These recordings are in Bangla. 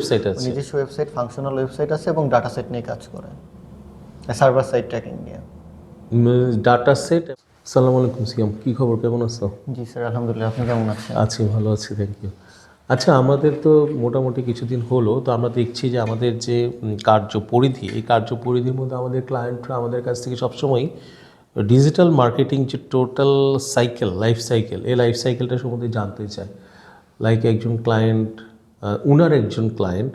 ওয়েবসাইট আছে। নিজস্ব ওয়েবসাইট ফাংশনাল ওয়েবসাইট আছে এবং ডাটা সেট নিয়ে কাজ করে। সার্ভার সাইড ট্র্যাকিং নিয়ে ডাটা সেট সালাম আলাইকুম সিয়াম। কি খবর? কেমন আছো? জি স্যার আলহামদুলিল্লাহ আপনি কেমন আছেন? আছি ভালো আছি থ্যাংক ইউ আচ্ছা আমাদের তো মোটামুটি কিছুদিন হলো তো আমরা দেখছি যে আমাদের যে কার্য পরিধি এই কার্য পরিধির মধ্যে আমাদের ক্লায়েন্টরা আমাদের কাছ থেকে সবসময় ডিজিটাল মার্কেটিং যে টোটাল সাইকেল লাইফ সাইকেল এই লাইফ সাইকেলটা সম্বন্ধে জানতে চায়। লাইক একজন ক্লায়েন্ট উনার একজন ক্লায়েন্ট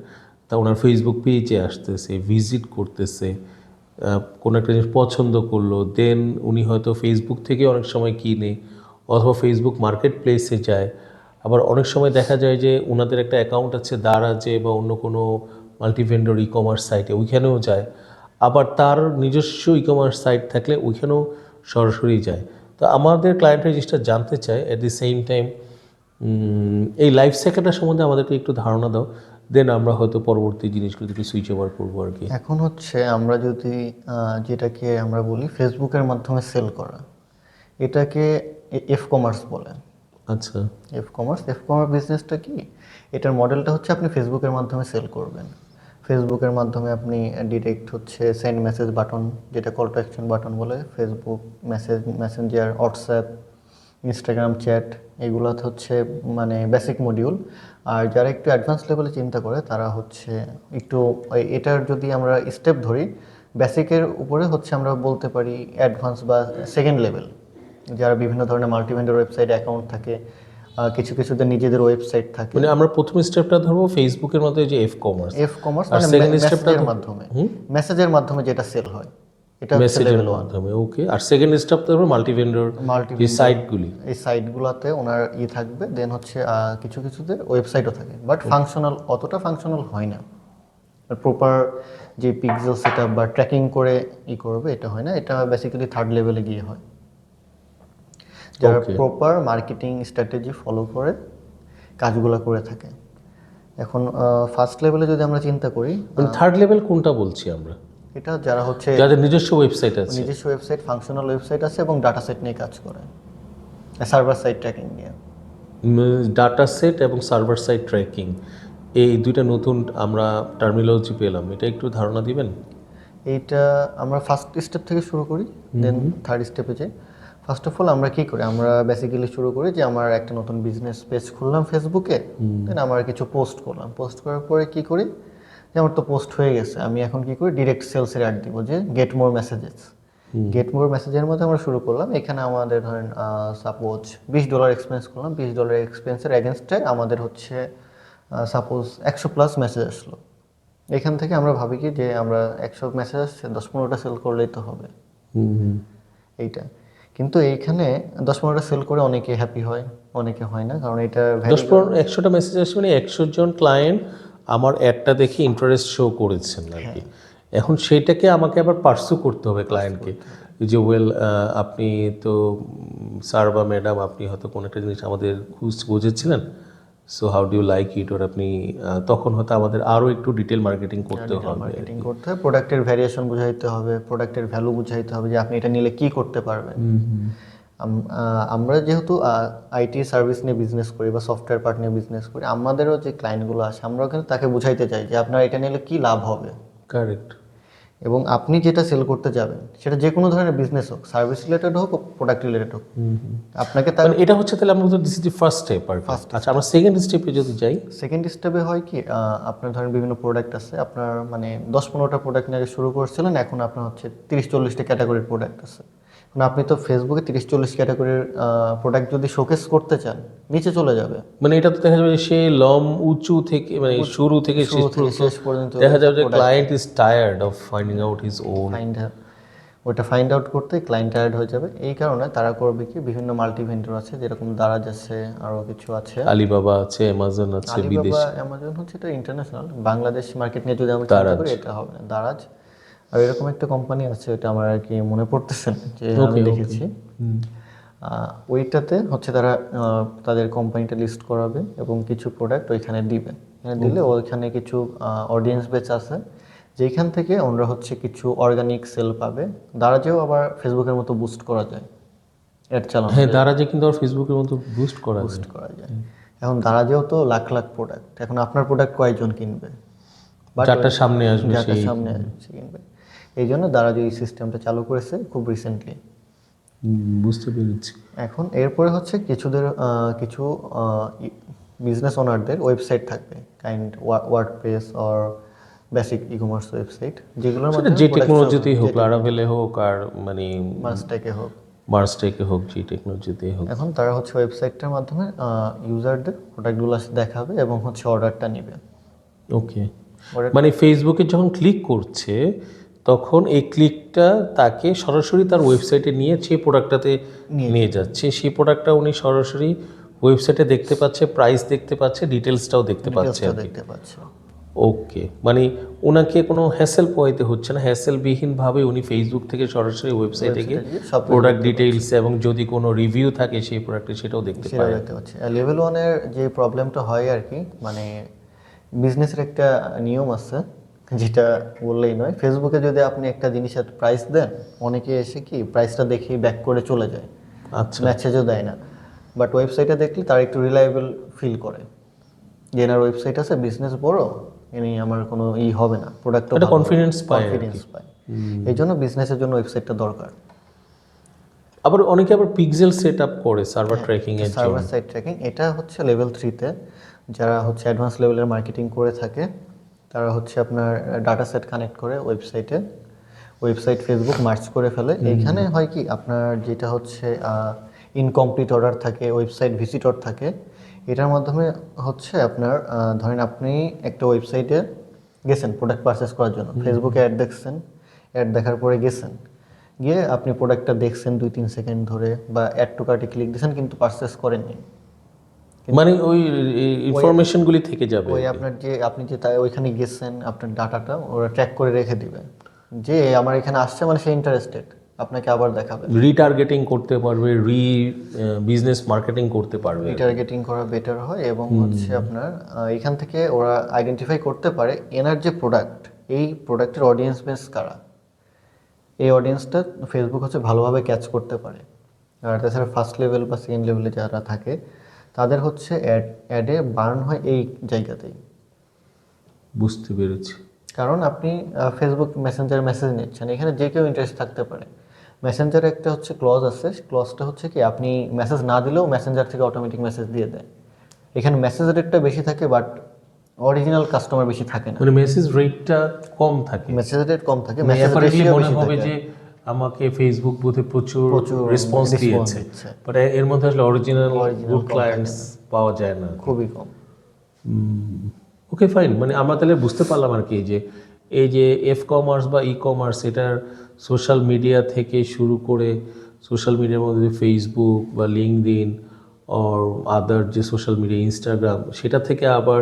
তা ওনার ফেসবুক পেজে আসতেছে ভিজিট করতেছে কোনো একটা জিনিস পছন্দ করল দেন উনি হয়তো ফেসবুক থেকে অনেক সময় কিনে, অথবা ফেসবুক মার্কেট প্লেসে যায়। আবার অনেক সময় দেখা যায় যে ওনাদের একটা অ্যাকাউন্ট আছে দারাজে বা অন্য কোনো মাল্টিভেন্ডর ই কমার্স সাইটে ওইখানেও যায়। আবার তার নিজস্ব ই কমার্স সাইট থাকলে ওইখানেও সরাসরি যায়। তো আমাদের ক্লায়েন্টের জিনিসটা জানতে চায় অ্যাট দি সেম টাইম এই লাইফ সাইকেলটা সম্বন্ধে আমাদেরকে একটু ধারণা দাও দেন আমরা হয়তো পরবর্তী জিনিসগুলো একটু সুইচ ওভার করব আর কি। এখন হচ্ছে আমরা যদি যেটাকে আমরা বলি ফেসবুকের মাধ্যমে সেল করা এটাকে এফ কমার্স বলে। আচ্ছা। এফ কমার্স এফ কমার্স বিজনেসটা কি? এটার মডেলটা হচ্ছে আপনি ফেসবুকের মাধ্যমে সেল করবেন। ফেসবুকের মাধ্যমে আপনি ডিরেক্ট হচ্ছে সেন্ড মেসেজ বাটন যেটা কল টু অ্যাকশন বাটন বলে Facebook message messenger WhatsApp Instagram chat এগুলো হচ্ছে মানে বেসিক মডিউল আর যারা একটু অ্যাডভান্স লেভেলে চিন্তা করে তারা হচ্ছে একটু এটার যদি আমরা স্টেপ ধরি বেসিকের উপরে হচ্ছে আমরা বলতে পারি অ্যাডভান্স বা সেকেন্ড লেভেল যারা বিভিন্ন ধরনের মাল্টিভেন্ডার ওয়েবসাইট অ্যাকাউন্ট থাকে কিছু কিছুদের নিজেদের ওয়েবসাইট থাকে। মানে আমরা প্রথম স্টেপটা ধরবো ফেসবুকের মধ্যে যে এফ কমার্স এফ কমার্স মানে মেসেজের মাধ্যমে। মেসেজের মাধ্যমে যেটা সেল হয়। এটা হচ্ছে লেভেল ওয়ান ওকে আর সেকেন্ড স্টেপ তো ধরবো মাল্টিভেন্ডর মাল্টি যে সাইটগুলি এই সাইটগুলোতে ওনার ই থাকবে দেন হচ্ছে কিছু কিছুদের ওয়েবসাইটও থাকে। বাট ফাংশনাল অতটা ফাংশনাল হয় না। প্রপার যে পিক্সেল সেট বা ট্র্যাকিং করে ই করবে এটা হয় না। এটা বেসিক্যালি থার্ড লেভেলে গিয়ে হয়। যারা প্রপার মার্কেটিং স্ট্র্যাটেজি ফলো করে কাজগুলো করে থাকে। এখন ফার্স্ট লেভেলে যদি আমরা চিন্তা করি মানে থার্ড লেভেল কোনটা বলছি আমরা? এটা যারা হচ্ছে যাদের নিজস্ব ওয়েবসাইট আছে। নিজস্ব ওয়েবসাইট ফাংশনাল ওয়েবসাইট আছে এবং ডাটা সেট নিয়ে কাজ করে। সার্ভার সাইড ট্র্যাকিং নিয়ে। ডাটা সেট এবং সার্ভার সাইড ট্র্যাকিং এই দুইটা নতুন আমরা টার্মিনোলজি পেলাম। এটা একটু ধারণা দিবেন? এইটা আমরা ফার্স্ট স্টেপ থেকে শুরু করি দেন থার্ড স্টেপে যাই। ফার্স্ট অফ অল আমরা কি করি? আমরা বেসিক্যালি শুরু করি যে আমার একটা নতুন বিজনেস পেজ খুললাম ফেসবুকে দেন আমার কিছু পোস্ট করলাম। পোস্ট করার পরে কি করি? যে আমার তো পোস্ট হয়ে গেছে আমি এখন কি করি? ডিরেক্ট সেলসের অ্যাড দিব যে get more messages get more মেসেজের মধ্যে আমরা শুরু করলাম এখানে আমাদের ধরেন সাপোজ বিশ ডলার এক্সপেন্স করলাম বিশ ডলার এক্সপেন্সের এগেনস্টে আমাদের হচ্ছে সাপোজ একশো প্লাস মেসেজ আসলো। এখান থেকে আমরা ভাবি কি যে আমরা একশো মেসেজ আসছে দশ পনেরোটা সেল করলেই তো হবে। এইটা। কিন্তু এইখানে দশ পনেরোটা সেল করে অনেকে হ্যাপি হয় অনেকে হয় না কারণ এটা দশ পনেরো একশোটা মেসেজ আসবে মানে একশো জন ক্লায়েন্ট আমার অ্যাডটা দেখে ইন্টারেস্ট শো করেছেন আর কি। এখন সেইটাকে আমাকে আবার পার্সু করতে হবে ক্লায়েন্টকে যে ওয়েল আপনি তো স্যার বা ম্যাডাম আপনি হয়তো কোনো একটা জিনিস আমাদের খুঁজ বুঝেছিলেন। So how do like it or আপনি তখন হয়তো আমাদের আরও একটু ডিটেল মার্কেটিং করতে হবে মার্কেটিং করতে হবে। প্রোডাক্টের ভ্যারিয়েশন বুঝাইতে হবে প্রোডাক্টের ভ্যালু বুঝাইতে হবে যে আপনি এটা নিলে কি করতে পারবেন। আমরা যেহেতু আইটি সার্ভিস নিয়ে বিজনেস করি বা সফটওয়্যার পার্ট নিয়ে বিজনেস করি আমাদেরও যে ক্লায়েন্টগুলো আছে আমরাও কিন্তু তাকে বুঝাইতে চাই যে আপনার এটা নিলে কি লাভ হবে। কারেক্ট এবং আপনি যেটা সেল করতে যাবেন সেটা যে কোনো ধরনের বিজনেস হোক সার্ভিস রিলেটেড হোক প্রোডাক্ট রিলেটেড হোক আপনাকে তার এটা হচ্ছে তাহলে আমরা দিস ইজ ফার্স্ট স্টেপ আর কি। আচ্ছা আমরা সেকেন্ড স্টেপে যদি যাই। সেকেন্ড স্টেপে হয় কি আপনার ধরেন বিভিন্ন প্রোডাক্ট আছে আপনার মানে দশ পনেরোটা প্রোডাক্ট নিয়ে শুরু করছিলেন এখন আপনার হচ্ছে তিরিশ চল্লিশটা ক্যাটাগরির প্রোডাক্ট আছে। এখন আপনি তো ফেসবুকে তিরিশ চল্লিশ ক্যাটাগরির প্রোডাক্ট যদি শোকেস করতে চান নিচে চলে যাবে। মানে এটা তো দেখা যাবে সে লম উঁচু থেকে মানে শুরু থেকে শেষ পর্যন্ত দেখা যাবে যে client is tired of finding out his own find ওটা ফাইন্ড আউট করতে ক্লায়েন্ট টায়ার্ড হয়ে যাবে। এই কারণে তারা করবে কি বিভিন্ন মাল্টি ভেন্ডর আছে যেরকম দারাজ আছে আরও কিছু আছে। আলিবাবা আছে অ্যামাজন আছে বিদেশ। অ্যামাজন হচ্ছে এটা ইন্টারন্যাশনাল বাংলাদেশ মার্কেট নিয়ে যদি আমরা চিন্তা করি এটা হবে না। দারাজ আর এরকম একটা কোম্পানি আছে এটা আমার আর কি মনে পড়তেছে না যে আমি দেখেছি। ওইটাতে হচ্ছে তারা তাদের কোম্পানিটা লিস্ট করাবে এবং কিছু প্রোডাক্ট ওইখানে দিবে। এখানে দিলে ওইখানে কিছু অডিয়েন্স বেচ আছে যেখান থেকে ওনারা হচ্ছে কিছু অর্গানিক সেল পাবে। দারাজেও আবার ফেসবুকের মতো বুস্ট করা যায় অ্যাড চালানো হ্যাঁ দারাজে কিন্তু আর ফেসবুকের মতো বুস্ট করা বুস্ট করা যায়। এখন দারাজেও তো লাখ লাখ প্রোডাক্ট এখন আপনার প্রোডাক্ট কয়েকজন কিনবে? যারটা সামনে আসবে যারটা সামনে সে কিনবে। এই জন্য দারাজ এই সিস্টেমটা চালু করেছে খুব রিসেন্টলি বুঝতে পেরেছি। এখন এরপরে হচ্ছে কিছুদের কিছু বিজনেস ওনারদের ওয়েবসাইট থাকবে kind WordPress or basic e commerce website যেগুলোর মধ্যে যে টেকনোলজিতেই হোক লারাভেলে হোক আর মানে মাসটাকে হোক। মার্সটেকে হোক যে টেকনোলজিতেই হোক। এখন তারা হচ্ছে ওয়েবসাইটটার মাধ্যমে ইউজারদের প্রোডাক্টগুলো দেখাবে এবং হচ্ছে অর্ডারটা নেবে। ওকে মানে ফেসবুকে যখন ক্লিক করছে তখন এই ক্লিকটা তাকে সরাসরি তার ওয়েবসাইটে নিয়ে সেই প্রোডাক্টটাতে নিয়ে যাচ্ছে সেই প্রোডাক্টটা উনি সরাসরি ওয়েবসাইটে দেখতে পাচ্ছে প্রাইস দেখতে পাচ্ছে ডিটেলসটাও দেখতে পাচ্ছে দেখতে পাচ্ছে। ওকে মানে ওনাকে কোনো হ্যাসেল পোয়াইতে হচ্ছে না হ্যাসেলবিহীনভাবে উনি ফেসবুক থেকে সরাসরি ওয়েবসাইটে গিয়ে প্রোডাক্ট ডিটেইলস এবং যদি কোনো রিভিউ থাকে সেই প্রোডাক্টের সেটাও দেখতে পায়। দেখতে পাচ্ছি। লেভেল ওয়ানের যে প্রবলেমটা হয় আর কি মানে বিজনেসের একটা নিয়ম আছে যেটা বললেই নয় ফেসবুকে যদি আপনি একটা জিনিসের প্রাইস দেন অনেকে এসে কি প্রাইসটা দেখে ব্যাক করে চলে যায়। আচ্ছা। মেসেজও দেয় না। বাট ওয়েবসাইটে দেখলে তার একটু রিলায়েবল ফিল করে। যে এনার ওয়েবসাইট আছে বিজনেস বড় ইনি আমার কোনো ই হবে না প্রোডাক্ট confidence পায় কনফিডেন্স পায়। এই জন্য বিজনেসের জন্য ওয়েবসাইটটা দরকার। আবার অনেকে আবার পিক্সেল সেট আপ করে সার্ভার ট্র্যাকিং এর সার্ভার সাইড ট্র্যাকিং এটা হচ্ছে লেভেল থ্রিতে যারা হচ্ছে অ্যাডভান্স লেভেলের মার্কেটিং করে থাকে তারা হচ্ছে আপনার ডাটা সেট কানেক্ট করে ওয়েবসাইটে ওয়েবসাইট ফেসবুক মার্চ করে ফেলে। এইখানে হয় কি আপনার যেটা হচ্ছে ইনকমপ্লিট অর্ডার থাকে ওয়েবসাইট ভিজিটর থাকে এটার মাধ্যমে হচ্ছে আপনার ধরেন আপনি একটা ওয়েবসাইটে গেছেন প্রোডাক্ট পারচেস করার জন্য। ফেসবুকে অ্যাড দেখছেন অ্যাড দেখার পরে গেছেন। গিয়ে আপনি প্রোডাক্টটা দেখছেন দুই তিন সেকেন্ড ধরে বা অ্যাড টু কার্টে ক্লিক দিয়েছেন কিন্তু পারচেস করেননি। মানে ওই ইনফরমেশনগুলি থেকে যাবে ওই আপনার যে আপনি যে তাই ওইখানে গেছেন আপনার ডাটাটা ওরা ট্র্যাক করে রেখে দিবে। যে আমার এখানে আসছে মানে সে ইন্টারেস্টেড আপনাকে আবার দেখাবে। রিটার্গেটিং করতে পারবে রি বিজনেস মার্কেটিং করতে পারবে রিটার্গেটিং করা বেটার হয় এবং হচ্ছে আপনার এখান থেকে ওরা আইডেন্টিফাই করতে পারে এনার যে প্রোডাক্ট এই প্রোডাক্টের অডিয়েন্স বেস কারা। এই অডিয়েন্সটা ফেসবুক হচ্ছে ভালোভাবে ক্যাচ করতে পারে। আর তাছাড়া ফার্স্ট লেভেল বা সেকেন্ড লেভেলে যারা থাকে তাদের হচ্ছে অ্যাড অ্যাডে বার্ন হয় এই জায়গাতেই। বুঝতে পেরেছি। কারণ আপনি ফেসবুক মেসেঞ্জার মেসেজ নিচ্ছেন এখানে যে কেউ ইন্টারেস্ট থাকতে পারে। মেসেঞ্জারে একটা হচ্ছে ক্লজ আছে ক্লজটা হচ্ছে কি আপনি মেসেজ না দিলেও মেসেঞ্জার থেকে অটোমেটিক মেসেজ দিয়ে দেয় এখানে মেসেজ রেটটা বেশি থাকে বাট অরিজিনাল কাস্টমার বেশি থাকে না। মানে মেসেজ রেটটা কম থাকে। মেসেজ রেট কম থাকে মানে মেসেজ অ্যাপারেন্টলি রেশিও বেশি হবে থাকে। যে আমাকে ফেসবুক বোধে প্রচুর রেসপন্স দিয়েছে। বাট এর মধ্যে আসলে অরিজিনাল গুড ক্লায়েন্টস পাওয়া যায় না। খুবই কম। ওকে ফাইন মানে আমরা তাহলে বুঝতে পারলাম আর কি যে এই যে এফ কমার্স বা ই কমার্স এটার সোশ্যাল মিডিয়া থেকে শুরু করে সোশ্যাল মিডিয়ার মধ্যে ফেসবুক বা লিঙ্কডিন অর আদার যে সোশ্যাল মিডিয়া ইনস্টাগ্রাম সেটা থেকে আবার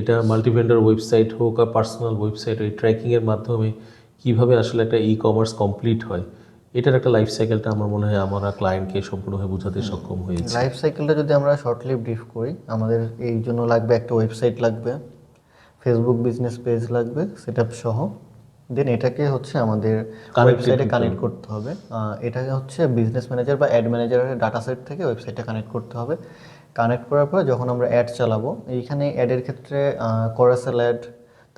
এটা মাল্টিভেন্ডার ওয়েবসাইট হোক আর পার্সোনাল ওয়েবসাইট এই ট্র্যাকিংয়ের মাধ্যমে কীভাবে আসলে একটা ই কমার্স কমপ্লিট হয় এটার একটা লাইফ সাইকেলটা আমার মনে হয় আমরা ক্লায়েন্টকে সম্পূর্ণভাবে বোঝাতে সক্ষম হয়েছে। লাইফ সাইকেলটা যদি আমরা শর্টলি ব্রিফ করি আমাদের এই জন্য লাগবে একটা ওয়েবসাইট লাগবে ফেসবুক বিজনেস পেজ লাগবে সেট সহ। দেন এটাকে হচ্ছে আমাদের ওয়েবসাইটে কানেক্ট করতে হবে। এটাকে হচ্ছে বিজনেস ম্যানেজার বা অ্যাড ম্যানেজারের ডাটা সেট থেকে ওয়েবসাইটটা কানেক্ট করতে হবে। কানেক্ট করার পর যখন আমরা অ্যাড চালাবো এইখানে অ্যাডের ক্ষেত্রে কোরাসেল অ্যাড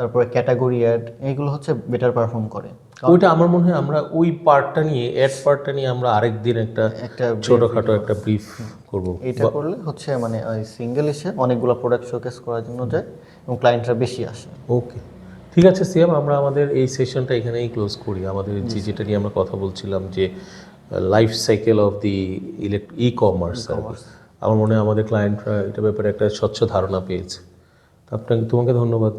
তারপরে ক্যাটাগরি অ্যাড এইগুলো হচ্ছে বেটার পারফর্ম করে। ওইটা আমার মনে হয় আমরা ওই পার্টটা নিয়ে অ্যাড পার্টটা নিয়ে আমরা আরেকদিন একটা একটা ছোটখাটো একটা ব্রিফ করব। এটা করলে হচ্ছে মানে ওই সিঙ্গেল এসে অনেকগুলো প্রোডাক্ট শোকেস করার জন্য যায় এবং ক্লায়েন্টরা বেশি আসে। ওকে ঠিক আছে সিয়াম আমরা আমাদের এই সেশনটা এখানেই ক্লোজ করি। আমাদের যে যেটা নিয়ে আমরা কথা বলছিলাম যে life cycle of the elect e commerce আমার মনে হয় আমাদের ক্লায়েন্টরা এটা ব্যাপারে একটা স্বচ্ছ ধারণা পেয়েছে। আপনাকে তোমাকে ধন্যবাদ।